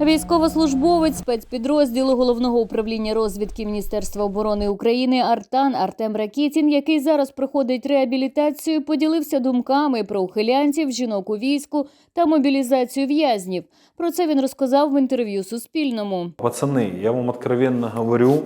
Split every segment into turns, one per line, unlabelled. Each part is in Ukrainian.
Військовослужбовець спецпідрозділу головного управління розвідки Міністерства оборони України Артан Артем Ракітін, який зараз проходить реабілітацію, поділився думками про ухилянців, жінок у війську та мобілізацію в'язнів. Про це він розказав в інтерв'ю Суспільному.
Пацани, я вам откровенно говорю,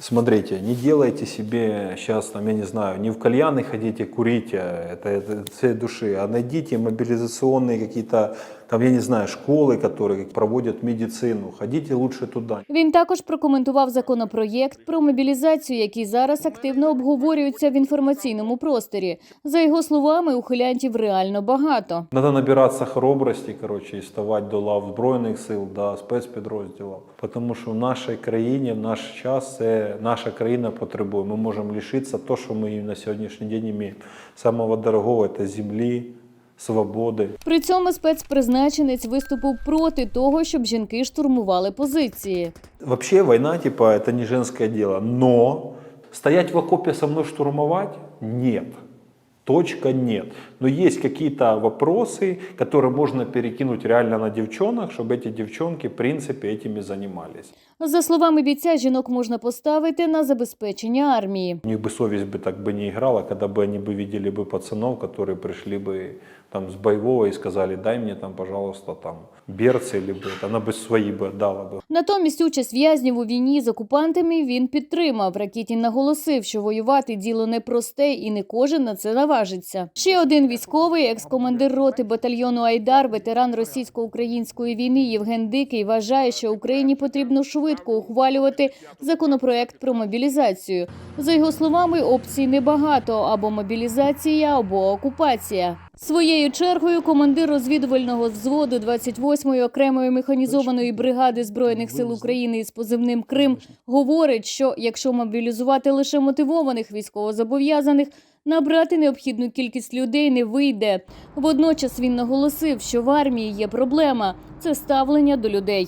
смотрите, не делайте себе сейчас, там, я не знаю, не в кальяны ходите, курите, это, это от всей души, а найдите мобилизационные какие-то, там, я не знаю, школы, которые проводят медицину, ходите лучше туда.
Він також прокоментував законопроєкт про мобілізацію, який зараз активно обговорюється в інформаційному просторі. За його словами, ухилянтів реально багато.
Надо набираться храбрости, короче, і ставати до лав Збройних сил, до спецпідрозділів. Тому що в нашій країні, в наш час, це наша країна потребує. Ми можемо лишитися то, що ми на сьогоднішній день маємо. Самого дорогого – це землі, свободи.
При цьому спецпризначенець виступив проти того, щоб жінки штурмували позиції.
Вообще война, типа, это не женское дело. Но стоять в окопе со мной штурмовать – нет. Точка нет. Но есть какие-то вопросы, которые можно перекинуть реально на девчонок, чтобы эти девчонки, в принципе, этими занимались.
За словами бійця, жінок можна поставити на забезпечення армії.
У них бы совесть бы так бы не играла, когда бы они бы видели бы пацанов, которые пришли бы там с боевого и сказали, дай мне там, пожалуйста, там берцы или бы, она бы свои бы отдала бы.
Натомість участь в'язнів у війні з окупантами він підтримав. Ракітін наголосив, що воювати діло непросте і не кожен на це наважиться. Ще один військовий, екс-командир роти батальйону Айдар, ветеран російсько-української війни Євген Дикий, вважає, що Україні потрібно швидко ухвалювати законопроект про мобілізацію. За його словами, опцій небагато або мобілізація, або окупація. Своєю чергою командир розвідувального взводу 28-ї окремої механізованої бригади збройних сил України із позивним Крим говорить, що якщо мобілізувати лише мотивованих військовозобов'язаних, набрати необхідну кількість людей не вийде. Водночас він наголосив, що в армії є проблема це ставлення до людей.